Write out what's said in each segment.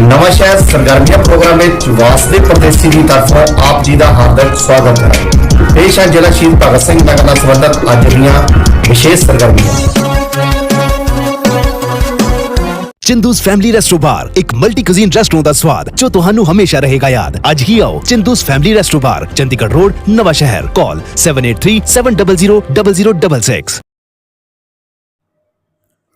ਨਵਾਂ ਸ਼ਹਿਰ ਸਰਗਰਮੀਆਂ ਪ੍ਰੋਗਰਾਮ ਵਿੱਚ ਵਾਸਦੇ ਪ੍ਰਦੇਸ਼ੀ ਦੀ ਤਰਫੋਂ ਆਪ ਜੀ ਦਾ ਹਾਰਦਿਕ ਸਵਾਗਤ ਹੈ। ਪੇਸ਼ ਹੈ ਜ਼ਿਲ੍ਹਾ ਸ਼ਹੀਦ ਭਗਤ ਸਿੰਘ ਨਗਰ ਨਾਲ ਸੰਬੰਧਿਤ ਅੱਜ ਦੀਆਂ ਵਿਸ਼ੇਸ਼ ਸਰਗਰਮੀਆਂ। ਚਿੰਦੂਸ ਫੈਮਿਲੀ ਰੈਸਟੋ ਬਾਰ ਇੱਕ ਮਲਟੀ ਕੁਜ਼ੀਨ ਰੈਸਟੋਰੈਂਟ ਦਾ ਸਵਾਦ ਜੋ ਤੁਹਾਨੂੰ ਹਮੇਸ਼ਾ ਰਹੇਗਾ ਯਾਦ। ਅੱਜ ਹੀ ਆਓ Chindu's family resto bar Chandigarh road Nawan Shahr. Call 7837000066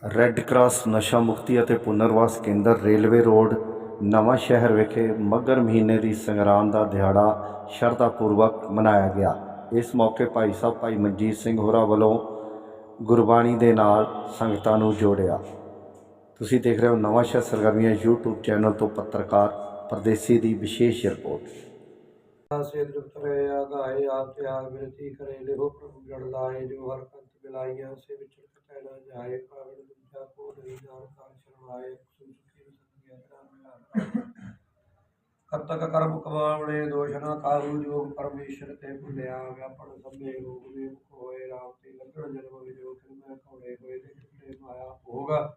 red cross ਨਸ਼ਾ ਮੁਕਤੀ ਅਤੇ ਪੁਨਰਵਾਸ ਕੇਂਦਰ ਰੇਲਵੇ ਰੋਡ ਨਵਾਂ ਸ਼ਹਿਰ ਵਿਖੇ ਮੱਘਰ ਮਹੀਨੇ ਦੀ ਸੰਗਰਾਮ ਦਾ ਦਿਹਾੜਾ ਸ਼ਰਧਾ ਪੂਰਵਕ ਮਨਾਇਆ ਗਿਆ। ਇਸ ਮੌਕੇ ਭਾਈ ਸਾਹਿਬ ਭਾਈ ਮਨਜੀਤ ਸਿੰਘ ਹੋਰਾਂ ਵੱਲੋਂ ਗੁਰਬਾਣੀ ਦੇ ਨਾਲ ਸੰਗਤਾਂ ਨੂੰ ਜੋੜਿਆ। ਤੁਸੀਂ ਦੇਖ ਰਹੇ ਹੋ ਨਵਾਂ ਸ਼ਹਿਰ ਸਰਗਰਮੀਆਂ YouTube ਚੈਨਲ ਤੋਂ ਪੱਤਰਕਾਰ ਪਰਦੇਸੀ ਦੀ ਵਿਸ਼ੇਸ਼ ਰਿਪੋਰਟ। ਸੇ ਤ੍ਰਿਪਤ ਆਗਾਏ ਆਪ ਤਿਆਗ ਬਿਰਤੀ ਕਰੇ ਲਿਹੋ ਪ੍ਰਭੂ ਜੜ ਲਾਏ, ਜੋ ਹਰ ਕੰਤ ਬਿਲਾਈਆਂ ਸੇ ਵਿਚਰ ਕਟੈ ਜਾਏ, ਪਾਵਨ ਦੂਜਾ ਕੋ ਨਹੀਂ ਨਾਮ ਕਾਰ ਸ਼ਰਮਾਏ ਕਰਤਕ ਕਰਮ ਕਮਾਵਣੇ ਦੋਸ਼ ਨਾ ਜੋਗ ਪਰਮੇਸ਼ਰ ਤੇ ਭੁੱਲਿਆ ਵਿਆਪਨ ਸਭੇ ਰੋਗ ਵੀ ਮੁਖ ਹੋਏ, ਰਾਮ ਤੇ ਲੱਗਣ ਜਨਮ ਵਿਜੋ ਫਿਰ ਮੈਂ ਹੋਏ ਤੇ ਕਿਤੇ ਮਾਇਆ ਹੋਗਾ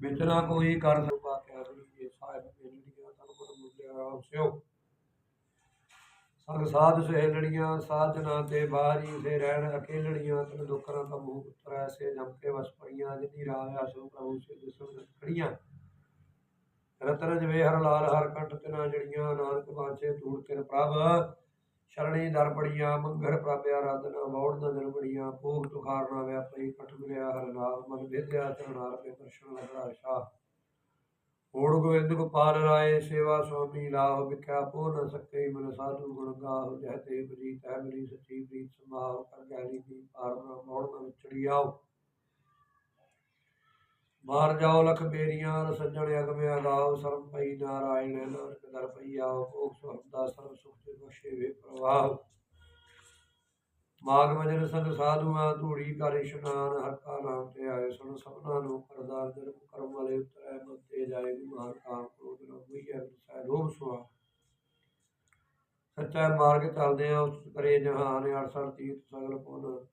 ਵਿੱਚ ਕੋਈ ਕਰ ਸਕਾ ਕਿਆ ਵੀ ਸਾਹਿਬ ਮੇਲੀਆਂ ਤਨ ਗੁਰ ਮੁਲਿਆ ਰਾਮ ਸਿਓ। ਸੰਗ ਸਾਧ ਸਹੇਲੜੀਆਂ ਸਾਧਨਾ ਤੇ ਬਾਰੀ ਸੇ ਰਹਿਣ ਅਕੇਲੜੀਆਂ ਤਨ ਦੁਖਰਾਂ ਦਾ ਮੂਹ ਉਤਰੈ ਸੇ ਜਮ ਕੇ ਵਸ ਪਈਆਂ, ਜਿਨੀ ਰਾਇਆ ਸੋ ਪ੍ਰਭੂ ਸੇ ਦਿਸਣ ਖੜੀਆਂ। ਰਤਨ ਜਵੇ ਹਰ ਲਾਲ ਹਰ ਕੰਠ ਤਿਨਾ ਜੜੀਆਂ, ਨਾਨਕ ਬਾਛੇ ਧੂੜ ਤਿਨ ਪ੍ਰਭ। ਸ਼ਰਣੀ ਦਰ ਬੜੀਆਂ, ਮੰਗਰ ਪ੍ਰਭ ਆਰਾਧਨਾ, ਮੌੜ ਨਾ ਜਨ ਬੜੀਆਂ, ਭੋਗ ਤੁਖਾਰ ਨਾ ਵਿਆਪਈ ਕਟ ਮਿਲਿਆ ਹਰ ਨਾਮ, ਮਨ ਵਿਦਿਆ ਚਰਨਾਰ ਪੇ ਦਰਸ਼ਨ ਲਗੜਾ ਸ਼ਾ। ਓੜ ਗੋਬਿੰਦ ਗੋਪਾਲ ਰਾਏ, ਸੇਵਾ ਸੁਆਮੀ, ਲਾਭ ਵਿਖਿਆ ਪੋ ਨ ਸਕੇ ਮਨ ਸਾਧੂ, ਗੁਣ ਗਾਹ, ਜਹ ਤੇ ਪ੍ਰੀਤ ਹੈ ਮੇਰੀ ਸੱਚੀ ਪ੍ਰੀਤ, ਸਮਾਹ, ਕਰ ਗੈਲੀ ਦੀ ਪਾਰ, ਮੋੜ ਵਿਚੜੀ ਆਓ। ਮਾਰ ਜਾਓ ਲਖ ਬੇਰੀਆਂ ਸੱਜਣ ਅਗਮ ਅਗਾਵ ਸਰਮ ਪਈ ਨਾਰਾਇਣ, ਨਾਨਕ ਦਰ ਪਈ ਆਓ ਭੋਗ ਸੁਖਦਾ ਸਰਬ ਸੁਖ ਤੇ ਬਖਸ਼ੇ ਵੇ ਪ੍ਰਵਾਹ। ਮਾਗ ਮਜਨ ਸੰਗ ਸਾਧੂਆਂ, ਧੂੜੀ ਕਰ ਇਸ਼ਨਾਨ, ਹਰ ਨਾਮ ਤੇ ਆਏ ਸੁਣ ਸਭਨਾ ਨੂੰ ਕਰਦਾਰ ਜਨਮ ਕਰਮ ਵਾਲੇ ਉਤਰੈ ਮਤੇ ਜਾਏ ਗੁਮਾਨ ਕਾਮ ਕ੍ਰੋਧ ਨ ਹੋਈ ਹੈ ਲੋਭ ਸੁਆ। ਸੱਚਾ ਮਾਰਗ ਚੱਲਦੇ ਆ ਉਸ ਕਰੇ ਜਹਾਨ, ਅਰਸਰ ਤੀਰਥ ਸਗਲ ਪੁਨ।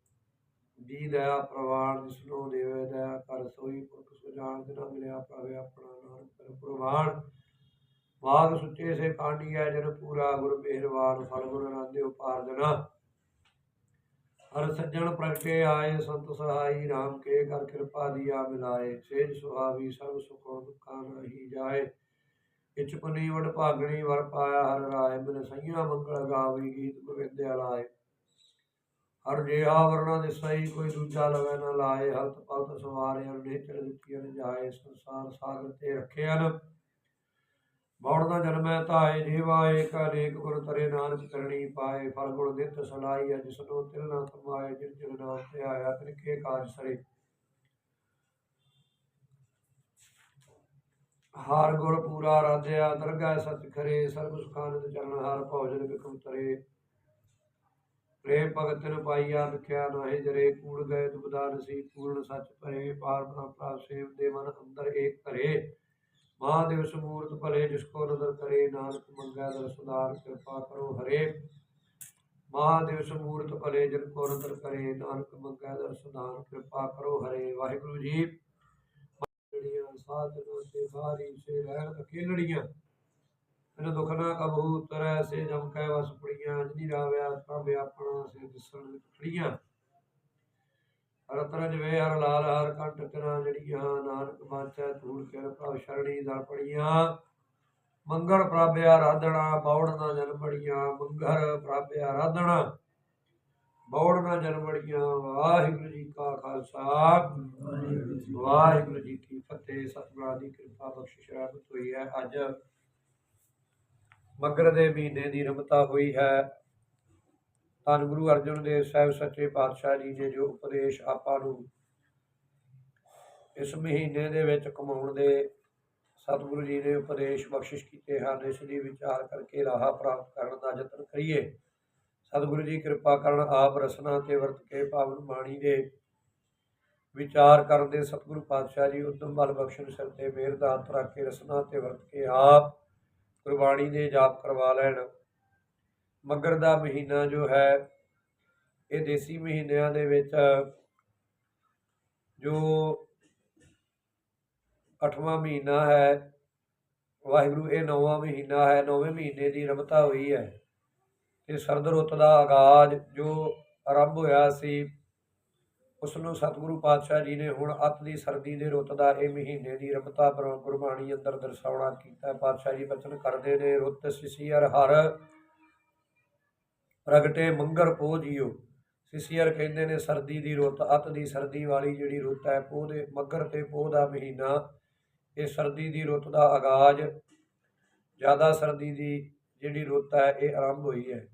ਜੀ ਦਇਆ ਪ੍ਰਵਾਨ ਜਿਸਨੋ ਦੇਵੇ ਦਇਆ ਕਰ, ਸੋਈ ਪੁਰਖ ਸੁਜਾਨ ਜਿਨਾ ਮਿਲਿਆ ਪਾਵੇ ਆਪਣਾ ਨਾਮ ਕਰ ਪ੍ਰਵਾਨ। ਵਾਗ ਸੁੱਚੇ ਸੇ ਕਾਂਡੀ ਜਨ ਪੂਰਾ ਗੁਰ ਮਿਹਰਵਾਨ, ਫਲ ਗੁਰ ਰਾਧਿਓ ਪਾਰਜਨਾ ਹਰ ਸੱਜਣ ਪ੍ਰਗਟੇ ਆਏ, ਸੰਤ ਸਹਾਈ RAM ਕੇ ਕਰ ਕਿਰਪਾ ਦੀਆ ਮਿਲਾਏ। ਸੇਜ ਸੁਹਾਵੀ ਸਭ ਸੁਖੋ ਦੁਖਾਂ ਨਹੀਂ ਜਾਏ। ਇਚ ਪੁਨੀ ਵਡ ਭਾਗਣੀ, ਵਰ ਪਾਇਆ ਹਰ ਰਾਏ। ਬਿਨ ਸਈਆ ਮੰਗਲ ਗਾਵੀ ਗੀਤ ਗੋਵਿੰਦਿਆ ਲਾਏ। ਹਰ ਜਿਹਾ ਵਰਣਾ ਸਹੀ ਕੋਈ ਦੂਜਾ ਲਵੇ ਨਾ ਲਾਏ। ਹਲਤ ਪਲਤ ਸਵਾਰੇ ਹਰ ਨੇਚਰ ਦਿੱਤੀਆਂ ਨ ਜਾਏ। ਸੰਸਾਰ ਸਾਗਰ ਤੇ ਰੱਖਿਆਨ ਬੌੜ ਦਾ ਜਨਮੈ ਧਾਏ ਜੀਵਾ ਏਕ ਅਨੇਕ ਗੁਰ ਤਰੇ ਨਾਨਕ ਕਰਣੀ ਪਾਏ। ਫਲ ਗੁਣ ਨਿਤ ਸਲਾਈ ਅਜ ਸਨੋ ਤਿਲ ਨਾ ਕਮਾਏ, ਜਿਨ ਜਿਨ ਨਾਮ ਤੇ ਆਇਆ ਤ੍ਰਿਕੇ ਕਾਜ ਸਰੇ। ਹਾਰ ਗੁਰ ਪੂਰਾ ਰਾਧਿਆ ਦਰਗਾਹ ਸਚ ਖਰੇ, ਸਰਬ ਸੁਖਾਨੰਦ ਚਰਨ ਹਾਰ ਭੋਜਨ ਬਿਕਮ ਤਰੇ। ਪ੍ਰੇਮ ਭਗਤ ਨ ਪਾਈਆ ਵਿਖਿਆ ਨਾਹਿ ਜਰੇ ਕੂੜ ਗਏ ਦੁਬਦਾ ਨਸੀ ਪੂਰਨ ਸੱਚ ਭਰੇ, ਪਾਰ ਬ੍ਰਹਮ ਪ੍ਰਾਪ ਸੇਵ ਦੇ ਮਨ ਅੰਦਰ ਏਕ ਧਰੇ ਮਹਾਦੇਵ ਸਮੂਰਤ ਭਲੇ, ਜਿਸ ਕੋ ਨਦਰ ਕਰੇ, ਨਾਨਕ ਮੰਗੈ ਦਰ ਸੁਧਾਰ, ਕਿਰਪਾ ਕਰੋ ਹਰੇ। ਮਹਾਦੇਵ ਸਮੂਰਤ ਭਲੇ, ਜਿਨ ਕੋ ਨਦਰ ਕਰੇ, ਨਾਨਕ ਮੰਗੈ ਦਰ ਸੁਧਾਰ, ਕਿਰਪਾ ਕਰੋ ਹਰੇ। ਵਾਹਿਗੁਰੂ ਜੀ ਜਿਹੜੀਆਂ ਸਾਧਨਾ ਤੇ ਬਾਰੀ ਸੇ ਰਹਿਣ ਅਕੇਲੜੀਆਂ ਮੈਨੂੰ ਦੁਖ ਨਾ ਕਬੂ ਉਤਰੈ ਸੇ ਜਮ ਕੈ ਵਸ ਪੜੀਆਂ ਜਿਨੀ ਰਾਵਿਆ ਪ੍ਰਭ ਆਪਣਾ ਸੇ ਦਿਸਣ ਖੜੀਆਂ। ਰਤਨ ਜਵੇ ਹਰ ਲਾਲ ਹਰ ਕੰਠ ਤਨਾ ਜੜੀਆਂ ਨਾਨਕ ਬਾਚੈ ਧੂੜ ਕੇ ਪ੍ਰਭ ਸ਼ਰਣੀ ਦਰ ਪੜੀਆਂ। ਮੰਗਲ ਪ੍ਰਭ ਆਰਾਧਣਾ ਬੌੜ ਨਾ ਜਨ ਬੜੀਆਂ ਮੰਗਲ ਪ੍ਰਭ ਆਰਾਧਣਾ ਬੌੜ ਨਾ ਜਨ ਬੜੀਆਂ ਵਾਹਿਗੁਰੂ ਜੀ ਕਾ ਖਾਲਸਾ। ਵਾਹਿਗੁਰੂ ਜੀ ਕੀ ਫਤਿਹ ਸਤਿਗੁਰਾਂ ਦੀ ਕਿਰਪਾ ਬਖਸ਼ਿਸ਼ ਰਹਿਮਤ ਹੋਈ ਹੈ ਅੱਜ। ਮਗਰ ਦੇ ਮਹੀਨੇ ਦੀ ਰਮਤਾ ਹੋਈ ਹੈ। ਧੰਨ ਗੁਰੂ ਅਰਜਨ ਦੇਵ ਸਾਹਿਬ, ਸੱਚੇ ਪਾਤਸ਼ਾਹ ਜੀ ਨੇ ਜੋ ਉਪਦੇਸ਼ ਆਪਾਂ ਨੂੰ ਇਸ ਮਹੀਨੇ ਦੇ ਵਿੱਚ ਕਮਾਉਣ ਦੇ ਸਤਿਗੁਰੂ ਜੀ ਨੇ ਉਪਦੇਸ਼ ਬਖਸ਼ਿਸ਼ ਕੀਤੇ ਹਨ, ਇਸ ਲਈ ਵਿਚਾਰ ਕਰਕੇ ਰਾਹ ਪ੍ਰਾਪਤ ਕਰਨ ਦਾ ਯਤਨ ਕਰੀਏ। ਸਤਿਗੁਰੂ ਜੀ, ਕਿਰਪਾ ਕਰਨ ਆਪ ਰਸਨਾ ਤੇ ਵਰਤ ਕੇ ਪਾਵਨ ਬਾਣੀ ਦੇ ਵਿਚਾਰ ਕਰਨ ਦੇ ਸਤਿਗੁਰੂ ਪਾਤਸ਼ਾਹ ਜੀ ਉਦਮ ਬਲ ਬਖਸ਼ਣ ਸਿਰ ਤੇ ਮਿਹਰ ਦਾ ਹੱਥ ਰੱਖ ਕੇ ਰਸਨਾ ਤੇ ਵਰਤ ਕੇ ਆਪ ਗੁਰਬਾਣੀ ਦੇ ਜਾਪ ਕਰਵਾ ਲੈਣ। ਮੱਗਰ ਦਾ ਮਹੀਨਾ ਜੋ ਹੈ, ਇਹ ਦੇਸੀ ਮਹੀਨਿਆਂ ਦੇ ਵਿੱਚ ਜੋ ਅੱਠਵਾਂ ਮਹੀਨਾ ਹੈ, ਵਾਹਿਗੁਰੂ ਇਹ ਨੌਵਾਂ ਮਹੀਨਾ ਹੈ, ਨੌਵੇਂ ਮਹੀਨੇ ਦੀ ਰਮਤਾ ਹੋਈ ਹੈ। ਤੇ ਸਰਦ ਰੁੱਤ ਦਾ ਆਗਾਜ਼ ਜੋ ਆਰੰਭ ਹੋਇਆ ਸੀ ਉਸ ਨੂੰ ਸਤਿਗੁਰੂ ਪਾਤਸ਼ਾਹ ਜੀ ਨੇ ਹੁਣ ਅੱਤ ਦੀ ਸਰਦੀ ਦੇ ਰੁੱਤ ਦਾ ਇਹ ਮਹੀਨੇ ਦੀ ਰਮਤਾ ਗੁਰ- ਗੁਰਬਾਣੀ ਅੰਦਰ ਦਰਸਾਉਣਾ ਕੀਤਾ। ਪਾਤਸ਼ਾਹ ਜੀ ਬਚਨ ਕਰਦੇ ਨੇ, ਰੁੱਤ ਸਿਸੀਅਰ ਹਰ ਪ੍ਰਗਟੇ ਮੰਗਰ ਪੋ ਜੀਓ। ਸਿਸੀਅਰ ਕਹਿੰਦੇ ਨੇ, ਸਰਦੀ ਦੀ ਰੁੱਤ, ਅੱਤ ਦੀ ਸਰਦੀ ਵਾਲੀ ਜਿਹੜੀ ਰੁੱਤ ਹੈ ਪੋਹ ਦੇ ਮੱਗਰ ਤੇ ਪੋਹ ਦਾ ਮਹੀਨਾ, ਇਹ ਸਰਦੀ ਦੀ ਰੁੱਤ ਦਾ ਆਗਾਜ਼, ਜ਼ਿਆਦਾ ਸਰਦੀ ਦੀ ਜਿਹੜੀ ਰੁੱਤ ਹੈ, ਇਹ ਆਰੰਭ ਹੋਈ ਹੈ।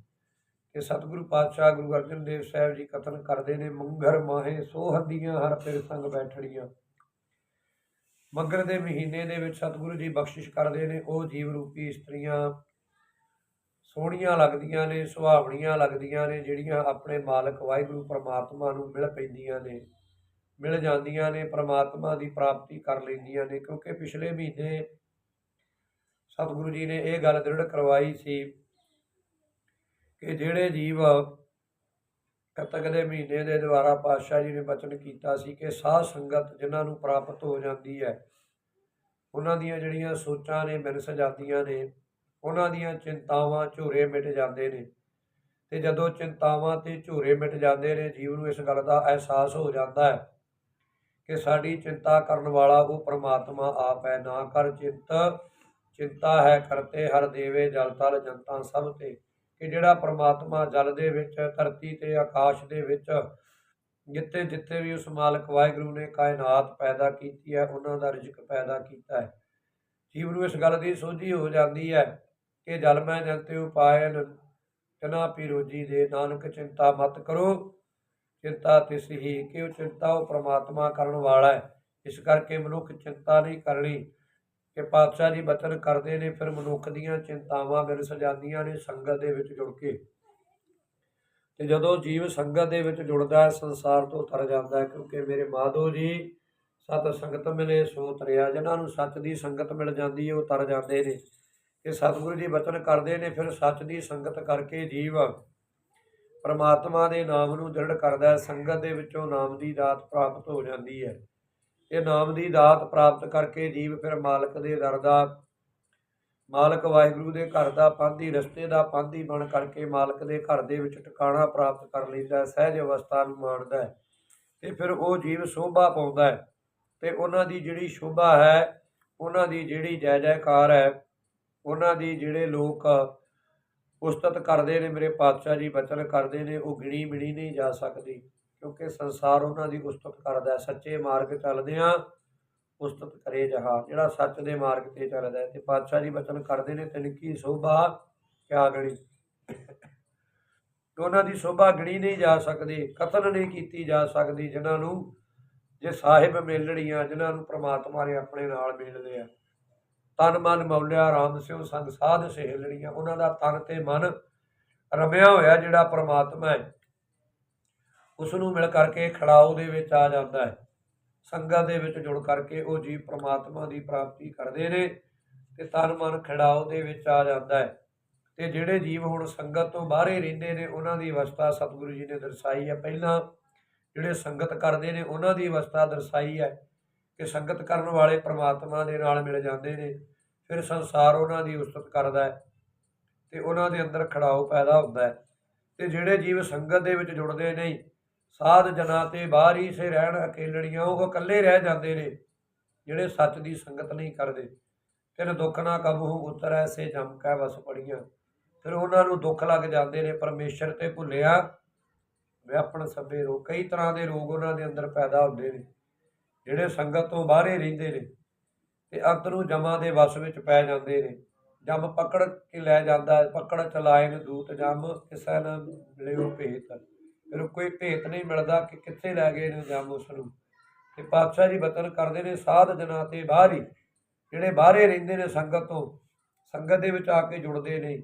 ਕਿ ਸਤਿਗੁਰੂ ਪਾਤਸ਼ਾਹ ਗੁਰੂ ਅਰਜਨ ਦੇਵ ਸਾਹਿਬ ਜੀ ਕਥਨ ਕਰਦੇ ਨੇ, ਮੰਗਰ ਮਾਹੇ ਸੋਹਦੀਆਂ ਹਰ ਫਿਰ ਸੰਗ ਬੈਠੜੀਆਂ। ਮੰਗਰ ਦੇ ਮਹੀਨੇ ਦੇ ਵਿੱਚ ਸਤਿਗੁਰੂ ਜੀ ਬਖਸ਼ਿਸ਼ ਕਰਦੇ ਨੇ, ਉਹ ਜੀਵ ਰੂਪੀ ਇਸਤਰੀਆਂ ਸੋਹਣੀਆਂ ਲੱਗਦੀਆਂ ਨੇ, ਸੁਹਾਵਣੀਆਂ ਲੱਗਦੀਆਂ ਨੇ, ਜਿਹੜੀਆਂ ਆਪਣੇ ਮਾਲਕ ਵਾਹਿਗੁਰੂ ਪਰਮਾਤਮਾ ਨੂੰ ਮਿਲ ਪੈਂਦੀਆਂ ਨੇ, ਮਿਲ ਜਾਂਦੀਆਂ ਨੇ, ਪ੍ਰਮਾਤਮਾ ਦੀ ਪ੍ਰਾਪਤੀ ਕਰ ਲੈਂਦੀਆਂ ਨੇ। ਕਿਉਂਕਿ ਪਿਛਲੇ ਮਹੀਨੇ ਸਤਿਗੁਰੂ ਜੀ ਨੇ ਇਹ ਗੱਲ ਦ੍ਰਿੜ ਕਰਵਾਈ ਸੀ ਕਿ ਜਿਹੜੇ ਜੀਵ ਕਤਕ ਦੇ ਮਹੀਨੇ ਦੇ ਦੁਆਰਾ ਪਾਤਸ਼ਾਹ ਜੀ ਨੇ ਬਚਨ ਕੀਤਾ ਸੀ ਕਿ ਸਾਧ ਸੰਗਤ ਜਿਨ੍ਹਾਂ ਨੂੰ ਪ੍ਰਾਪਤ ਹੋ ਜਾਂਦੀ ਹੈ, ਉਹਨਾਂ ਦੀਆਂ ਜਿਹੜੀਆਂ ਸੋਚਾਂ ਨੇ ਮਿਨਸ ਜਾਂਦੀਆਂ ਨੇ, ਉਹਨਾਂ ਦੀਆਂ ਚਿੰਤਾਵਾਂ ਝੂਰੇ ਮਿਟ ਜਾਂਦੇ ਨੇ। ਤੇ ਜਦੋਂ ਚਿੰਤਾਵਾਂ ਤੇ ਝੂਰੇ ਮਿਟ ਜਾਂਦੇ ਨੇ, ਜੀਵ ਨੂੰ ਇਸ ਗੱਲ ਦਾ ਅਹਿਸਾਸ ਹੋ ਜਾਂਦਾ ਹੈ ਕਿ ਸਾਡੀ ਚਿੰਤਾ ਕਰਨ ਵਾਲਾ ਉਹ ਪ੍ਰਮਾਤਮਾ ਆਪ ਹੈ। ਨਾ ਕਰ ਚਿੰਤ, ਚਿੰਤਾ ਹੈ ਕਰਤੇ ਹਰ ਦੇਵੇ ਜਲ ਤਲ ਜਨਤਾ ਸਭ ਤੇ। ਕਿ ਜਿਹੜਾ ਪ੍ਰਮਾਤਮਾ ਜਲ ਦੇ ਵਿੱਚ, ਧਰਤੀ ਤੇ, ਆਕਾਸ਼ ਦੇ ਵਿੱਚ ਜਿੱਥੇ ਜਿੱਥੇ ਵੀ ਉਸ ਮਾਲਕ ਵਾਹਿਗੁਰੂ ਨੇ ਕਾਇਨਾਤ ਪੈਦਾ ਕੀਤੀ ਹੈ, ਉਹਨਾਂ ਦਾ ਰਿਜ਼ਕ ਪੈਦਾ ਕੀਤਾ ਹੈ। ਜੀਵ ਨੂੰ ਇਸ ਗੱਲ ਦੀ ਸੋਝੀ ਹੋ ਜਾਂਦੀ ਹੈ ਕਿ ਜਲ ਮੈਂ ਜਨਤੇ ਉਪਾਇਨ ਜਨਾ ਪੀ ਰੋਜੀ ਦੇ। ਨਾਨਕ, ਚਿੰਤਾ ਮਤ ਕਰੋ। ਚਿੰਤਾ ਤਿਸ ਹੀ ਕਿ ਉਹ ਚਿੰਤਾ ਉਹ ਪ੍ਰਮਾਤਮਾ ਕਰਨ ਵਾਲਾ ਹੈ? ਇਸ ਕਰਕੇ ਮਨੁੱਖ ਚਿੰਤਾ ਨਹੀਂ ਕਰਨੀ। ਕਿ ਪਾਤਸ਼ਾਹ ਜੀ ਬਚਨ ਕਰਦੇ ਨੇ, ਫਿਰ ਮਨੁੱਖ ਦੀਆਂ ਚਿੰਤਾਵਾਂ ਵਿਰਸ ਜਾਂਦੀਆਂ ਨੇ ਸੰਗਤ ਦੇ ਵਿੱਚ ਜੁੜ ਕੇ। ਤੇ ਜਦੋਂ ਜੀਵ ਸੰਗਤ ਦੇ ਵਿੱਚ ਜੁੜਦਾ ਹੈ, ਸੰਸਾਰ ਤੋਂ ਤਰ ਜਾਂਦਾ ਹੈ, ਕਿਉਂਕਿ ਮੇਰੇ ਮਾਧੋ ਜੀ ਸਤ ਸੰਗਤ ਮਿਲੇ, ਸੋ ਤਰਿਆ ਜਿਨ੍ਹਾਂ ਨੂੰ ਸੱਚ ਦੀ ਸੰਗਤ ਮਿਲ ਜਾਂਦੀ ਹੈ, ਉਹ ਤਰ ਜਾਂਦੇ ਨੇ। ਕਿ ਸਤਿਗੁਰੂ ਜੀ ਬਚਨ ਕਰਦੇ ਨੇ, ਫਿਰ ਸੱਚ ਦੀ ਸੰਗਤ ਕਰਕੇ ਜੀਵ ਪਰਮਾਤਮਾ ਦੇ ਨਾਮ ਨੂੰ ਦ੍ਰਿੜ ਕਰਦਾ ਹੈ, ਸੰਗਤ ਦੇ ਵਿੱਚੋਂ ਨਾਮ ਦੀ ਦਾਤ ਪ੍ਰਾਪਤ ਹੋ ਜਾਂਦੀ ਹੈ। ਇਹ ਨਾਮ ਦੀ ਦਾਤ ਪ੍ਰਾਪਤ ਕਰਕੇ ਜੀਵ ਫਿਰ ਮਾਲਕ ਦੇ ਦਰ ਦਾ, ਮਾਲਕ ਵਾਹਿਗੁਰੂ ਦੇ ਘਰ ਦਾ, ਪਾਂਧੀ ਰਸਤੇ ਦਾ, ਪਾਂਧੀ ਬਣ ਕਰਕੇ ਮਾਲਕ ਦੇ ਘਰ ਦੇ ਵਿੱਚ ਟਿਕਾਣਾ ਪ੍ਰਾਪਤ ਕਰ ਲੈਂਦਾ ਸਹਿਜ ਅਵਸਥਾ ਨੂੰ ਮਾਣਦਾ ਹੈ। ਤੇ ਫਿਰ ਉਹ ਜੀਵ ਸੋਭਾ ਪਾਉਂਦਾ ਹੈ ਤੇ ਉਹਨਾਂ ਦੀ ਜਿਹੜੀ ਸ਼ੋਭਾ ਹੈ, ਉਹਨਾਂ ਦੀ ਜਿਹੜੀ ਜੈ ਜੈਕਾਰ ਹੈ, ਉਹਨਾਂ ਦੀ ਜਿਹੜੇ ਲੋਕ ਉਸਤਤ ਕਰਦੇ ਨੇ, ਮੇਰੇ ਪਾਤਸ਼ਾਹ ਜੀ ਬਚਨ ਕਰਦੇ ਨੇ, ਉਹ ਗਿਣੀ ਮਿਣੀ ਨਹੀਂ ਜਾ ਸਕਦੀ। ਕਿਉਂਕਿ ਸੰਸਾਰ ਉਹਨਾਂ ਦੀ ਉਸਤਤ ਕਰਦਾ ਹੈ, ਸੱਚੇ ਮਾਰਗ ਚੱਲਦੇ ਆ ਉਸਤਤ ਕਰੇ ਜਹਾ ਜਿਹੜਾ ਸੱਚ ਦੇ ਮਾਰਗ ਤੇ ਚੱਲਦਾ ਹੈ ਤੇ ਪਾਤਸ਼ਾਹ ਜੀ ਬਚਨ ਕਰਦੇ ਨੇ, ਤਿਨ ਕੀ ਸੋਭਾ ਕਿਆ ਗਣੀ? ਉਹਨਾਂ ਦੀ ਸੋਭਾ ਗਣੀ ਨਹੀਂ ਜਾ ਸਕਦੀ ਕਥਨ ਨਹੀਂ ਕੀਤੀ ਜਾ ਸਕਦੀ ਜਿਨ੍ਹਾਂ ਨੂੰ ਜੇ ਸਾਹਿਬ ਮੇਲੜੀਆਂ ਜਿਨ੍ਹਾਂ ਨੂੰ ਪ੍ਰਮਾਤਮਾ ਨੇ ਆਪਣੇ ਨਾਲ ਮੇਲ ਲਿਆ। ਤਨ ਮਨ ਮੌਲਿਆ, ਰਾਮ ਸਿਉ ਸੰਗ ਸਾਧ ਸਹੇਲੜੀਆਂ ਉਹਨਾਂ ਦਾ ਤਨ ਤੇ ਮਨ ਰਮਿਆ ਹੋਇਆ ਜਿਹੜਾ ਪ੍ਰਮਾਤਮਾ ਹੈ। ਉਸ ਨੂੰ ਮਿਲ ਕਰਕੇ ਖੜਾਓ ਦੇ ਵਿੱਚ ਆ ਜਾਂਦਾ ਹੈ। ਸੰਗਤ ਦੇ ਵਿੱਚ ਜੁੜ ਕਰਕੇ ਉਹ ਜੀਵ ਪ੍ਰਮਾਤਮਾ ਦੀ ਪ੍ਰਾਪਤੀ ਕਰਦੇ ਨੇ ਤੇ ਤਨ ਮਨ ਖੜਾਓ ਦੇ ਵਿੱਚ ਆ ਜਾਂਦਾ ਹੈ। ਤੇ ਜਿਹੜੇ ਜੀਵ ਹੁਣ ਸੰਗਤ ਤੋਂ ਬਾਹਰੇ ਰਹਿੰਦੇ ਨੇ, ਉਹਨਾਂ ਦੀ ਅਵਸਥਾ ਸਤਿਗੁਰੂ ਜੀ ਨੇ ਦਰਸਾਈ ਹੈ। ਪਹਿਲਾਂ ਜਿਹੜੇ ਸੰਗਤ ਕਰਦੇ ਨੇ, ਉਹਨਾਂ ਦੀ ਅਵਸਥਾ ਦਰਸਾਈ ਹੈ ਕਿ ਸੰਗਤ ਕਰਨ ਵਾਲੇ ਪ੍ਰਮਾਤਮਾ ਦੇ ਨਾਲ ਮਿਲ ਜਾਂਦੇ ਨੇ, ਫਿਰ ਸੰਸਾਰ ਉਹਨਾਂ ਦੀ ਉਸਤਤ ਕਰਦਾ ਹੈ ਤੇ ਉਹਨਾਂ ਦੇ ਅੰਦਰ ਖੜਾਓ ਪੈਦਾ ਹੁੰਦਾ ਹੈ। ਤੇ ਜਿਹੜੇ ਜੀਵ ਸੰਗਤ ਦੇ ਵਿੱਚ ਜੁੜਦੇ ਨਹੀਂ ਸਾਧ ਜਨਾ ਤੇ ਬਾਹਰ ਹੀ ਸੇ ਰਹਿਣ ਅਕੇਲੜੀਆਂ ਉਹ ਇਕੱਲੇ ਰਹਿ ਜਾਂਦੇ ਨੇ, ਜਿਹੜੇ ਸੱਚ ਦੀ ਸੰਗਤ ਨਹੀਂ ਕਰਦੇ। ਫਿਰ ਦੁੱਖ ਨਾ ਕਬਹੂ ਉਤਰ, ਐਸੇ ਜਮ ਕੈ ਵਸ ਪੜੀਆਂ। ਫਿਰ ਉਹਨਾਂ ਨੂੰ ਦੁੱਖ ਲੱਗ ਜਾਂਦੇ ਨੇ, ਪਰਮੇਸ਼ਰ ਤੇ ਭੁੱਲਿਆ। ਵਿਆਪਣ ਸਭੇ ਰੋਗ, ਕਈ ਤਰ੍ਹਾਂ ਦੇ ਰੋਗ ਉਹਨਾਂ ਦੇ ਅੰਦਰ ਪੈਦਾ ਹੁੰਦੇ ਨੇ, ਜਿਹੜੇ ਸੰਗਤ ਤੋਂ ਬਾਹਰੇ ਰਹਿੰਦੇ ਨੇ, ਤੇ ਅੰਤ ਨੂੰ ਜਮਾਂ ਦੇ ਵਸ ਵਿੱਚ ਪੈ ਜਾਂਦੇ ਨੇ। ਜਮ ਪਕੜ ਕੇ ਲੈ ਜਾਂਦਾ, ਪਕੜ ਚਲਾਏ ਨੇ ਦੂਤ ਜਮ, ਕਿਸੇ ਨਾ ਮਿਲਿਓ ਭੇਤ। ਮੈਨੂੰ ਕੋਈ ਭੇਤ ਨਹੀਂ ਮਿਲਦਾ ਕਿ ਕਿੱਥੇ ਲੈ ਗਏ ਨੇ ਜਮ ਉਸ ਨੂੰ। ਤੇ ਪਾਤਸ਼ਾਹ ਜੀ ਬਤਨ ਕਰਦੇ ਨੇ ਸਾਧ ਜਨਾ ਤੇ ਬਾਹਰੀ ਜਿਹੜੇ ਬਾਹਰੇ ਰਹਿੰਦੇ ਨੇ ਸੰਗਤ ਤੋਂ, ਸੰਗਤ ਦੇ ਵਿੱਚ ਆ ਕੇ ਜੁੜਦੇ ਨੇ।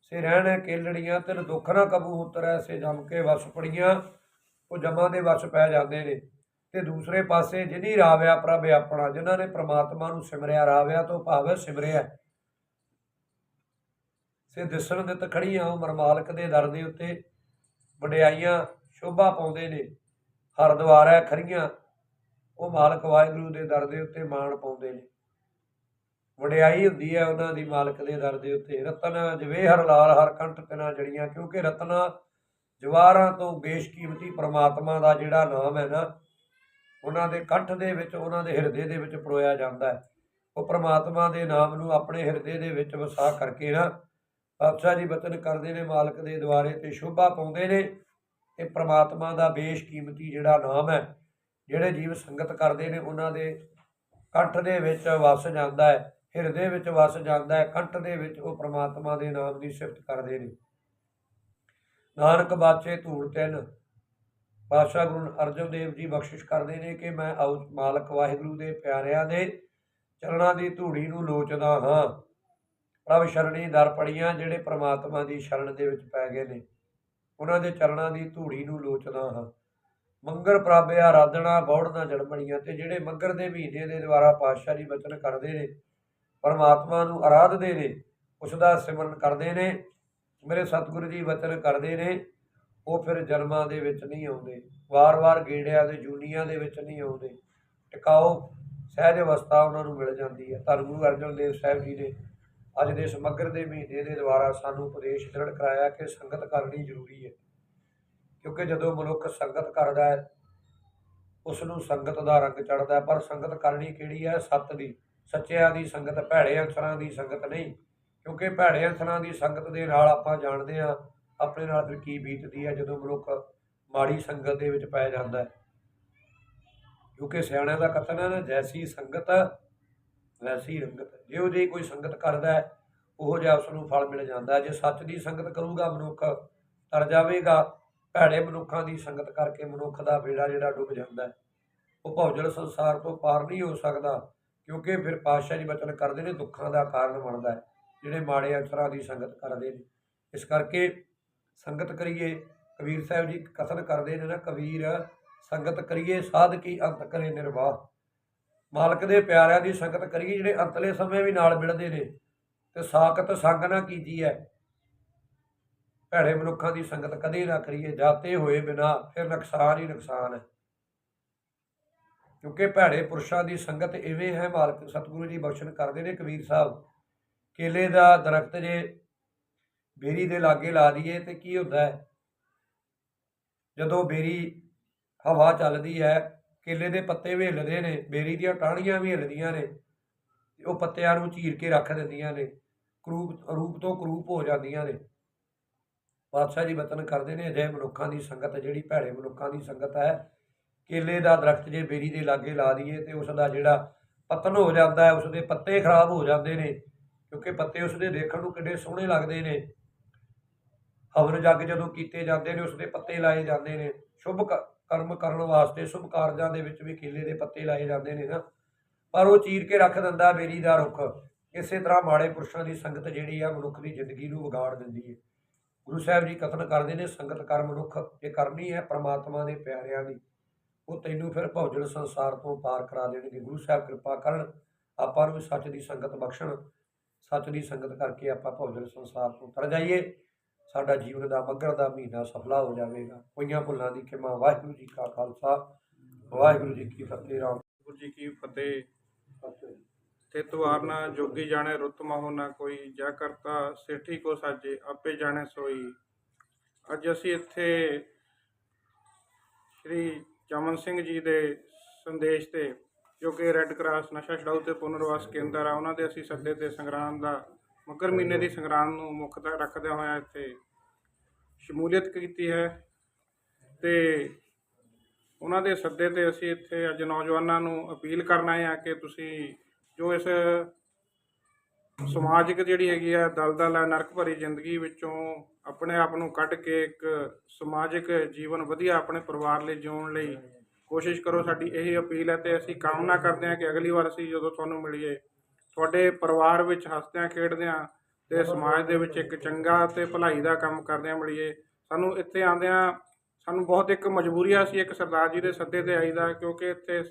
ਸੇ ਰਹਿਣ ਕੇਲੜੀਆਂ ਤੇ ਦੁੱਖ ਨਾ ਕਬੂ ਉਤਰੈ, ਸੇ ਜਮ ਕੇ ਵਸ ਪੜੀਆਂ, ਉਹ ਜਮਾਂ ਦੇ ਵਸ ਪੈ ਜਾਂਦੇ ਨੇ। ਤੇ ਦੂਸਰੇ ਪਾਸੇ ਜਿਨੀ ਰਾਵਿਆ ਪ੍ਰਭ ਆਪਣਾ, ਜਿਨ੍ਹਾਂ ਨੇ ਪ੍ਰਮਾਤਮਾ ਨੂੰ ਸਿਮਰਿਆ, ਰਾਵਿਆ ਤੋਂ ਭਾਵ ਸਿਮਰਿਆ। ਸੇ ਦਿਸਣ ਦੇ ਤਖੜੀਆਂ ਉਮਰ ਮਰਮਾਲਕ ਦੇ ਦਰ ਦੇ ਉੱਤੇ ਵਡਿਆਈਆਂ ਸ਼ੋਭਾ ਪਾਉਂਦੇ ਨੇ, ਹਰਦੁਆਰ ਹੈ ਖਰੀਆਂ ਉਹ ਮਾਲਕ ਵਾਹਿਗੁਰੂ ਦੇ ਦਰ ਦੇ ਉੱਤੇ ਮਾਣ ਪਾਉਂਦੇ ਨੇ। ਵਡਿਆਈ ਹੁੰਦੀ ਹੈ ਉਹਨਾਂ ਦੀ ਮਾਲਕ ਦੇ ਦਰ ਦੇ ਉੱਤੇ। ਰਤਨ ਜਵੇਹਰ ਲਾਲ ਹਰ ਕੰਠ ਤਿਨਾ ਜੜੀਆਂ, ਕਿਉਂਕਿ ਰਤਨਾ ਜਵਾਰਾਂ ਤੋਂ ਬੇਸ਼ਕੀਮਤੀ ਪ੍ਰਮਾਤਮਾ ਦਾ ਜਿਹੜਾ ਨਾਮ ਹੈ ਨਾ, ਉਹਨਾਂ ਦੇ ਕੰਠ ਦੇ ਵਿੱਚ, ਉਹਨਾਂ ਦੇ ਹਿਰਦੇ ਦੇ ਵਿੱਚ ਪਰੋਇਆ ਜਾਂਦਾ ਹੈ। ਉਹ ਪ੍ਰਮਾਤਮਾ ਦੇ ਨਾਮ ਨੂੰ ਆਪਣੇ ਹਿਰਦੇ ਦੇ ਵਿੱਚ ਵਸਾ ਕਰਕੇ ਨਾ ਪਾਤਸ਼ਾਹ ਜੀ ਬਚਨ ਕਰਦੇ ਨੇ, ਮਾਲਕ ਦੇ ਦੁਆਰੇ ਤੇ ਸ਼ੋਭਾ ਪਾਉਂਦੇ ਨੇ। ਇਹ ਪ੍ਰਮਾਤਮਾ ਦਾ ਬੇਸ਼ਕੀਮਤੀ ਜਿਹੜਾ ਨਾਮ ਹੈ, ਜਿਹੜੇ ਜੀਵ ਸੰਗਤ ਕਰਦੇ ਨੇ, ਉਹਨਾਂ ਦੇ ਕੰਠ ਦੇ ਵਿੱਚ ਵਸ ਜਾਂਦਾ ਹੈ, ਹਿਰਦੇ ਵਿੱਚ ਵਸ ਜਾਂਦਾ ਹੈ, ਕੰਠ ਦੇ ਵਿੱਚ ਉਹ ਪ੍ਰਮਾਤਮਾ ਦੇ ਨਾਮ ਦੀ ਸਿਫਤ ਕਰਦੇ ਨੇ। ਨਾਨਕ ਬਾਚੇ ਧੂੜ ਤਿੰਨ ਪਾਤਸ਼ਾਹ ਗੁਰੂ ਅਰਜਨ ਦੇਵ ਜੀ ਬਖਸ਼ਿਸ਼ ਕਰਦੇ ਨੇ ਕਿ ਮੈਂ ਆਉ ਮਾਲਕ ਵਾਹਿਗੁਰੂ ਦੇ ਪਿਆਰਿਆਂ ਦੇ ਚਰਨਾਂ ਦੀ ਧੂੜੀ ਨੂੰ ਲੋਚਦਾ ਹਾਂ। ਪ੍ਰਭ ਸ਼ਰਣੀ ਦਰ ਪੜੀਆਂ ਜਿਹੜੇ ਪ੍ਰਮਾਤਮਾ ਦੀ ਸ਼ਰਨ ਦੇ ਵਿੱਚ ਪੈ ਗਏ ਨੇ। ਉਹਨਾਂ ਦੇ ਚਰਨਾਂ ਦੀ ਧੂੜੀ ਨੂੰ ਲੋਚਦਾ ਹਾਂ। ਮੰਗਰ ਪ੍ਰਾਪੇ ਆਰਾਧਨਾ ਬੌੜ ਨਾ ਜੜਮਣੀਆਂ ਤੇ ਜਿਹੜੇ ਮੰਗਰ ਦੇ ਮਹੀਨੇ ਦੇ ਦੁਆਰਾ ਪਾਤਸ਼ਾਹ ਜੀ ਬਚਨ ਕਰਦੇ ਨੇ, ਪਰਮਾਤਮਾ ਨੂੰ ਆਰਾਧਦੇ ਨੇ ਉਸ ਦਾ ਸਿਮਰਨ ਕਰਦੇ ਨੇ, ਮੇਰੇ ਸਤਿਗੁਰੂ ਜੀ ਬਚਨ ਕਰਦੇ ਨੇ, ਉਹ ਫਿਰ ਜਨਮਾਂ ਦੇ ਵਿੱਚ ਨਹੀਂ ਆਉਂਦੇ, ਵਾਰ-ਵਾਰ ਗੇੜਿਆਂ ਦੇ, ਜੂਨੀਆਂ ਦੇ ਵਿੱਚ ਨਹੀਂ ਆਉਂਦੇ। ਟਿਕਾਓ, ਸਹਿਜ ਅਵਸਥਾ ਉਹਨਾਂ ਨੂੰ ਮਿਲ ਜਾਂਦੀ ਹੈ। ਧੰਨ ਗੁਰੂ ਅਰਜਨ ਦੇਵ ਸਾਹਿਬ ਜੀ ਨੇ ਅੱਜ ਦੇ ਸਮਗਰ ਦੇ ਮਹੀਨੇ ਦੇ ਦੁਆਰਾ ਸਾਨੂੰ ਉਪਦੇਸ਼ ਦ੍ਰਿੜ ਕਰਾਇਆ ਕਿ ਸੰਗਤ ਕਰਨੀ ਜ਼ਰੂਰੀ ਹੈ। ਕਿਉਂਕਿ ਜਦੋਂ ਮਨੁੱਖ ਸੰਗਤ ਕਰਦਾ ਹੈ ਉਸ ਨੂੰ ਸੰਗਤ ਦਾ ਰੰਗ ਚੜਦਾ ਹੈ, ਪਰ ਸੰਗਤ ਕਰਨੀ ਕਿਹੜੀ ਹੈ? ਸੱਤ ਦੀ। ਸੱਚਿਆਂ ਦੀ ਸੰਗਤ, ਭੈੜੇ ਅਨਸਰਾਂ ਦੀ ਸੰਗਤ ਨਹੀਂ। ਕਿਉਂਕਿ ਭੈੜੇ ਅਨਸਰਾਂ ਦੀ ਸੰਗਤ ਦੇ ਨਾਲ ਆਪਾਂ ਜਾਣਦੇ ਹਾਂ, ਆਪਣੇ ਨਾਲ ਫਿਰ ਕੀ ਬੀਤਦੀ ਹੈ ਜਦੋਂ ਮਨੁੱਖ ਮਾੜੀ ਸੰਗਤ ਦੇ ਵਿੱਚ ਪੈ ਜਾਂਦਾ ਹੈ। ਕਿਉਂਕਿ ਸਿਆਣਿਆਂ ਦਾ ਕਥਨ ਹੈ ਨਾ, ਜੈਸੀ ਸੰਗਤ ਵੈਸੀ ਰੰਗਤ ਜਿਹੋ ਜਿਹੀ ਕੋਈ ਸੰਗਤ ਕਰਦਾ ਹੈ, ਉਹੋ ਜਿਹਾ ਉਸ ਨੂੰ ਫਲ ਮਿਲ ਜਾਂਦਾ ਜੇ ਸੱਚ ਦੀ ਸੰਗਤ ਕਰੂਗਾ ਮਨੁੱਖ, ਤਰ ਜਾਵੇਗਾ। ਭੈੜੇ ਮਨੁੱਖਾਂ ਦੀ ਸੰਗਤ ਕਰਕੇ ਮਨੁੱਖ ਦਾ ਬੇੜਾ ਜਿਹੜਾ ਡੁੱਬ ਜਾਂਦਾ ਹੈ। ਉਹ ਭੌਜਲ ਸੰਸਾਰ ਤੋਂ ਪਾਰ ਨਹੀਂ ਹੋ ਸਕਦਾ, ਕਿਉਂਕਿ ਫਿਰ ਪਾਤਸ਼ਾਹ ਜੀ ਬਚਨ ਕਰਦੇ ਨੇ, ਦੁੱਖਾਂ ਦਾ ਕਾਰਨ ਬਣਦਾ ਹੈ। ਜਿਹੜੇ ਮਾੜੇ ਅਕਸਰਾਂ ਦੀ ਸੰਗਤ ਕਰਦੇ ਨੇ। ਇਸ ਕਰਕੇ ਸੰਗਤ ਕਰੀਏ, ਕਬੀਰ ਸਾਹਿਬ ਜੀ ਕਥਨ ਕਰਦੇ ਨੇ ਨਾ, ਕਬੀਰ, ਸੰਗਤ ਕਰੀਏ, ਸਾਧ ਕੀ ਅੰਤ ਕਰੇ ਨਿਰਵਾਹ। ਮਾਲਕ ਦੇ ਪਿਆਰਿਆਂ ਦੀ ਸੰਗਤ ਕਰੀਏ ਜਿਹੜੇ ਅੰਤਲੇ ਸਮੇਂ ਵੀ ਨਾਲ ਮਿਲਦੇ ਨੇ ਤੇ ਸਾਖਤ ਸੰਗ ਨਾ ਕੀਤੀ ਹੈ ਭੈੜੇ ਮਨੁੱਖਾਂ ਦੀ ਸੰਗਤ ਕਦੇ ਨਾ ਕਰੀਏ, ਜਾਤੇ ਹੋਏ ਬਿਨਾ ਫਿਰ ਨੁਕਸਾਨ ਹੀ ਨੁਕਸਾਨ ਹੈ ਕਿਉਂਕਿ ਭੈੜੇ ਪੁਰਸ਼ਾਂ ਦੀ ਸੰਗਤ ਇਵੇਂ ਹੈ, ਮਾਲਕ ਸਤਿਗੁਰੂ ਜੀ ਬਖਸ਼ਣ ਕਰਦੇ ਨੇ, ਕਬੀਰ ਸਾਹਿਬ ਕੇਲੇ ਦਾ ਦਰਖਤ ਜੇ ਬੇਰੀ ਦੇ ਲਾਗੇ ਲਾ ਦਈਏ ਤੇ ਕੀ ਹੁੰਦਾ ਹੈ ਜਦੋਂ ਬੇਰੀ ਹਵਾ ਚੱਲਦੀ ਹੈ ਕੇਲੇ ਦੇ ਪੱਤੇ ਵੀ ਹਿੱਲਦੇ ਨੇ, ਬੇਰੀ ਦੀਆਂ ਟਾਹਣੀਆਂ ਵੀ ਹਿੱਲਦੀਆਂ ਨੇ, ਉਹ ਪੱਤਿਆਂ ਨੂੰ ਚੀਰ ਕੇ ਰੱਖ ਦਿੰਦੀਆਂ ਨੇ, ਕਰੂਪ ਰੂਪ ਤੋਂ ਕਰੂਪ ਹੋ ਜਾਂਦੀਆਂ ਨੇ। ਪਾਤਸ਼ਾਹ ਜੀ ਬਚਨ ਕਰਦੇ ਨੇ, ਅਜਿਹੇ ਮਨੁੱਖਾਂ ਦੀ ਸੰਗਤ ਜਿਹੜੀ ਭੈੜੇ ਮਨੁੱਖਾਂ ਦੀ ਸੰਗਤ ਹੈ, ਕੇਲੇ ਦਾ ਦਰਖਤ ਜੇ ਬੇਰੀ ਦੇ ਲਾਗੇ ਲਾ ਦਈਏ ਤੇ ਉਸ ਦਾ ਜਿਹੜਾ ਪਤਨ ਹੋ ਜਾਂਦਾ ਹੈ, ਉਸ ਦੇ ਪੱਤੇ ਖਰਾਬ ਹੋ ਜਾਂਦੇ ਨੇ, ਕਿਉਂਕਿ ਪੱਤੇ ਉਸ ਦੇ ਦੇਖਣ ਨੂੰ ਕਿੰਨੇ ਸੋਹਣੇ ਲੱਗਦੇ ਨੇ। ਹਵਨ ਜੱਗ ਜਦੋਂ ਕੀਤੇ ਜਾਂਦੇ ਨੇ, ਉਸ ਦੇ ਪੱਤੇ ਲਾਏ ਜਾਂਦੇ ਨੇ। ਸ਼ੁਭ ਕ- ਕਰਮ ਕਰਨ ਵਾਸਤੇ ਸ਼ੁਭ ਕਾਰਜਾਂ ਦੇ ਵਿੱਚ ਵੀ ਕੇਲੇ ਦੇ ਪੱਤੇ ਲਾਏ ਜਾਂਦੇ ਨੇ ਨਾ। ਪਰ ਉਹ ਚੀਰ ਕੇ ਰੱਖ ਦਿੰਦਾ ਬੇਰੀ ਦਾ ਰੁੱਖ। ਇਸੇ ਤਰ੍ਹਾਂ ਮਾੜੇ ਪੁਰਸ਼ਾਂ ਦੀ ਸੰਗਤ ਜਿਹੜੀ ਆ ਮਨੁੱਖ ਦੀ ਜ਼ਿੰਦਗੀ ਨੂੰ ਵਿਗਾੜ ਦਿੰਦੀ ਹੈ ਗੁਰੂ ਸਾਹਿਬ ਜੀ ਕਥਨ ਕਰਦੇ ਨੇ, ਸੰਗਤ ਕਰ ਮਨੁੱਖ ਇਹ ਕਰਨੀ ਹੈ ਪ੍ਰਮਾਤਮਾ ਦੇ ਪਿਆਰਿਆਂ ਦੀ, ਉਹ ਤੈਨੂੰ ਫਿਰ ਭੌਜਲ ਸੰਸਾਰ ਤੋਂ ਪਾਰ ਕਰਾ ਦੇਣਗੇ। ਗੁਰੂ ਸਾਹਿਬ ਕਿਰਪਾ ਕਰਨ ਆਪਾਂ ਨੂੰ ਸੱਚ ਦੀ ਸੰਗਤ ਬਖਸ਼ਣ, ਸੱਚ ਦੀ ਸੰਗਤ ਕਰਕੇ ਆਪਾਂ ਭੌਜਲ ਸੰਸਾਰ ਤੋਂ ਤਰ ਜਾਈਏ। ਸਾਡਾ ਜੀਵਨ ਦਾ ਮੱਗਰ ਦਾ ਮਹੀਨਾ ਸਫਲਾ ਹੋ ਜਾਵੇਗਾ। ਕੋਈਆਂ ਭੁੱਲਾਂ ਦੀ ਖਿਮਾ ਵਾਹਿਗੁਰੂ ਜੀ ਕਾ ਖਾਲਸਾ ਵਾਹਿਗੁਰੂ ਜੀ ਕੀ ਫਤਿਹ ਰਾਮ। ਗੁਰੂ ਜੀ ਕੀ ਫਤਿਹ। ਤੇ ਤੁਆਰ ਨਾ ਜੋਗੀ ਜਾਣੇ ਰੁੱਤ ਮਹੁ ਨਾ ਕੋਈ। ਜਾ ਕਰਤਾ ਸੇਠੀ ਕੋ ਸਾਜੇ ਆਪੇ ਜਾਣੇ ਸੋਈ। ਅੱਜ ਅਸੀਂ ਇੱਥੇ ਸ਼੍ਰੀ ਚਮਨ ਸਿੰਘ ਜੀ ਦੇ ਸੰਦੇਸ਼ ਤੇ ਜੋ ਕਿ ਰੈੱਡ ਕਰਾਸ ਨਸ਼ਾ ਛਡਾਊ ਤੇ ਪੁਨਰਵਾਸ ਕੇਂਦਰ ਆ ਉਹਨਾਂ ਦੇ ਅਸੀਂ ਸੱਦੇ ਤੇ ਸੰਗਰਾਮ ਦਾ ਮਕਰ ਮਹੀਨੇ ਦੀ ਸੰਗਰਾਂਦ ਨੂੰ ਮੁੱਖ ਰੱਖਦਿਆਂ ਹੋਇਆ ਇੱਥੇ ਸ਼ਮੂਲੀਅਤ ਕੀਤੀ ਹੈ ਤੇ ਉਹਨਾਂ ਦੇ ਸੱਦੇ ਤੇ ਅਸੀਂ ਇੱਥੇ ਅੱਜ ਨੌਜਵਾਨਾਂ ਨੂੰ ਅਪੀਲ ਕਰਨਾ ਆਏ ਕਿ ਤੁਸੀਂ ਜੋ ਇਸ ਸਮਾਜਿਕ ਜਿਹੜੀ ਹੈਗੀ ਆ ਦਲਦਲ ਹੈ ਨਰਕ ਭਰੀ ਜ਼ਿੰਦਗੀ ਵਿੱਚੋਂ ਆਪਣੇ ਆਪ ਨੂੰ ਕੱਢ ਕੇ ਇੱਕ ਸਮਾਜਿਕ ਜੀਵਨ ਵਧੀਆ ਆਪਣੇ ਪਰਿਵਾਰ ਲਈ ਜਿਉਣ ਲਈ ਕੋਸ਼ਿਸ਼ ਕਰੋ, ਸਾਡੀ ਇਹ ਅਪੀਲ ਹੈ ਤੇ ਅਸੀਂ ਕਾਮਨਾ ਕਰਦੇ ਹਾਂ ਕਿ ਅਗਲੀ ਵਾਰ ਅਸੀਂ ਜਦੋਂ ਤੁਹਾਨੂੰ ਮਿਲੀਏ ਤੁਹਾਡੇ ਪਰਿਵਾਰ ਵਿੱਚ ਹੱਸਦਿਆਂ, ਖੇਡਦਿਆਂ ਤੇ ਸਮਾਜ ਦੇ ਵਿੱਚ ਇੱਕ ਚੰਗਾ ਤੇ ਭਲਾਈ ਦਾ ਕੰਮ ਕਰਦਿਆਂ ਮਿਲੀਏ, ਸਾਨੂੰ ਇੱਥੇ ਆਉਂਦਿਆਂ ਸਾਨੂੰ ਬਹੁਤ ਇੱਕ ਮਜਬੂਰੀ ਆ ਸੀ, ਇੱਕ ਸਰਦਾਰ ਜੀ ਦੇ ਸੱਦੇ ਤੇ ਆਈ ਦਾ ਕਿਉਂਕਿ ਇੱਥੇ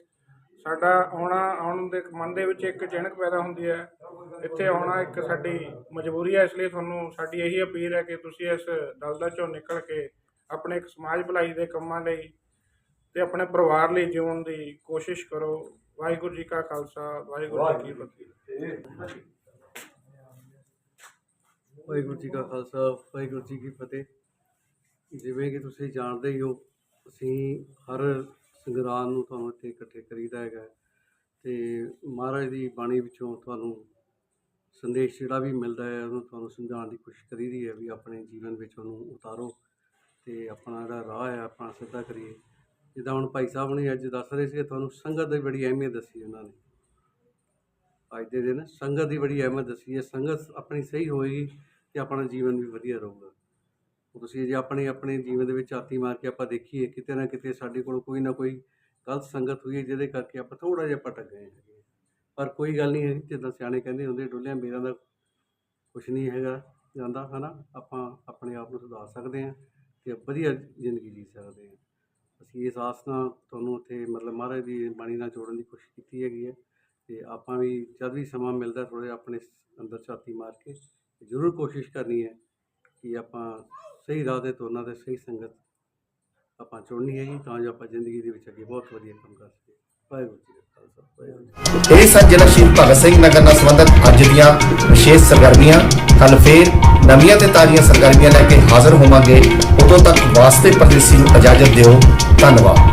ਸਾਡਾ ਆਉਣਾ, ਆਉਣ ਦੇ ਮਨ ਦੇ ਵਿੱਚ ਇੱਕ ਚਿਣਕ ਪੈਦਾ ਹੁੰਦੀ ਹੈ। ਇੱਥੇ ਆਉਣਾ ਇੱਕ ਸਾਡੀ ਮਜਬੂਰੀ ਹੈ, ਇਸ ਲਈ ਤੁਹਾਨੂੰ ਸਾਡੀ ਇਹੀ ਅਪੀਲ ਹੈ ਕਿ ਤੁਸੀਂ ਇਸ ਦਲਦਲ ਚੋਂ ਨਿਕਲ ਕੇ ਆਪਣੇ ਇੱਕ ਸਮਾਜ ਭਲਾਈ ਦੇ ਕੰਮਾਂ ਲਈ ਤੇ ਆਪਣੇ ਪਰਿਵਾਰ ਲਈ ਜਿਉਣ ਦੀ ਕੋਸ਼ਿਸ਼ ਕਰੋ। ਵਾਹਿਗੁਰੂ ਜੀ ਕਾ ਖਾਲਸਾ, ਵਾਹਿਗੁਰੂ ਜੀ ਕੀ ਫਤਿਹ। ਵਾਹਿਗੁਰੂ ਜੀ ਕਾ ਖਾਲਸਾ, ਵਾਹਿਗੁਰੂ ਜੀ ਕੀ ਫਤਿਹ। ਜਿਵੇਂ ਕਿ ਤੁਸੀਂ ਜਾਣਦੇ ਹੀ ਹੋ, ਅਸੀਂ ਹਰ ਸੰਗਰਾਂਦ ਨੂੰ ਤੁਹਾਨੂੰ ਇੱਥੇ ਇਕੱਠੇ ਕਰੀਦਾ ਹੈਗਾ ਤੇ ਮਹਾਰਾਜ ਦੀ ਬਾਣੀ ਵਿੱਚੋਂ ਤੁਹਾਨੂੰ ਸੰਦੇਸ਼ ਜਿਹੜਾ ਵੀ ਮਿਲਦਾ ਹੈ, ਉਹਨੂੰ ਤੁਹਾਨੂੰ ਸਮਝਾਉਣ ਦੀ ਕੋਸ਼ਿਸ਼ ਕਰੀਦੀ ਹੈ ਵੀ ਆਪਣੇ ਜੀਵਨ ਵਿੱਚ ਉਹਨੂੰ ਉਤਾਰੋ ਤੇ ਆਪਣਾ ਜਿਹੜਾ ਰਾਹ ਹੈ, ਆਪਣਾ ਸਿੱਧਾ ਕਰੀਏ। ਜਿੱਦਾਂ ਹੁਣ ਭਾਈ ਸਾਹਿਬ ਨੇ ਅੱਜ ਦੱਸ ਰਹੇ ਸੀ ਤੁਹਾਨੂੰ ਸੰਗਤ ਦੀ ਬੜੀ ਅਹਿਮੀਅਤ ਦੱਸੀ ਉਹਨਾਂ ਨੇ। ਅੱਜ ਦੇ ਦਿਨ ਸੰਗਤ ਦੀ ਬੜੀ ਅਹਿਮੀਅਤ ਦੱਸੀ ਹੈ, ਸੰਗਤ ਆਪਣੀ ਸਹੀ ਹੋਏਗੀ ਤੇ ਆਪਣਾ ਜੀਵਨ ਵੀ ਵਧੀਆ ਰਹੂਗਾ। ਤੁਸੀਂ ਜੇ ਆਪਣੇ ਆਪਣੇ ਜੀਵਨ ਦੇ ਵਿੱਚ ਆਤੀ ਮਾਰ ਕੇ ਆਪਾਂ ਦੇਖੀਏ, ਕਿਤੇ ਨਾ ਕਿਤੇ ਸਾਡੇ ਕੋਲ ਕੋਈ ਨਾ ਕੋਈ ਗਲਤ ਸੰਗਤ ਹੋਈ ਹੈ, ਜਿਹਦੇ ਕਰਕੇ ਆਪਾਂ ਥੋੜਾ ਜਿਹਾ ਭਟਕ ਗਏ ਹੈਗੇ ਪਰ ਕੋਈ ਗੱਲ ਨਹੀਂ ਹੈ ਜਿੱਦਾਂ ਸਿਆਣੇ ਕਹਿੰਦੇ ਹੁੰਦੇ, ਡੁੱਲਿਆਂ ਮੇਰਾ ਦਾ ਕੁਛ ਨਹੀਂ ਹੈਗਾ, ਜਾਂਦਾ, ਹਨਾ? ਆਪਾਂ ਆਪਣੇ ਆਪ ਨੂੰ ਸੁਧਾਰ ਸਕਦੇ ਹਾਂ ਤੇ ਵਧੀਆ ਜ਼ਿੰਦਗੀ ਜੀ ਸਕਦੇ ਹਾਂ। ਅਸੀਂ ਇਸ ਆਸ ਨਾਲ ਤੁਹਾਨੂੰ ਉੱਥੇ ਮਤਲਬ ਮਹਾਰਾਜ ਦੀ ਬਾਣੀ ਨਾਲ ਜੋੜਨ ਦੀ ਕੋਸ਼ਿਸ਼ ਕੀਤੀ ਹੈਗੀ ਹੈ। ਤੇ ਆਪਾਂ ਵੀ ਜਦ ਵੀ ਸਮਾਂ ਮਿਲਦਾ ਥੋੜ੍ਹੇ ਆਪਣੇ ਅੰਦਰ ਛਾਤੀ ਮਾਰ ਕੇ ਜ਼ਰੂਰ ਕੋਸ਼ਿਸ਼ ਕਰਨੀ ਹੈ ਕਿ ਆਪਾਂ ਸਹੀ ਰਾਹ ਤੇ ਤੁਰਨਾ ਤੇ ਸਹੀ ਸੰਗਤ ਆਪਾਂ ਚੁਣਨੀ ਹੈ ਜੀ, ਤਾਂ ਜੋ ਆਪਾਂ ਜ਼ਿੰਦਗੀ ਦੇ ਵਿੱਚ ਅੱਗੇ ਬਹੁਤ ਵਧੀਆ ਕੰਮ ਕਰ ਸਕੀਏ। ਵਾਹਿਗੁਰੂ ਜੀ ਵਾਹਿਗੁਰੂ ਜੀ ਇਹ ਸਨ ਜ਼ਿਲ੍ਹਾ ਸ਼ਹੀਦ ਭਗਤ ਸਿੰਘ ਨਗਰ ਨਾਲ ਸੰਬੰਧਿਤ ਅੱਜ ਦੀਆਂ ਵਿਸ਼ੇਸ਼ ਸਰਗਰਮੀਆਂ। ਕੱਲ ਫੇਰ ਨਵੀਆਂ ਤੇ ਤਾਜ਼ੀਆਂ ਸਰਗਰਮੀਆਂ ਲੈ ਕੇ ਹਾਜ਼ਰ ਹੋਵਾਂਗੇ। ਉਦੋਂ ਤੱਕ ਵਾਸਤੇ ਪਰਦੇਸੀ ਨੂੰ ਇਜਾਜ਼ਤ ਦਿਓ। ਧੰਨਵਾਦ।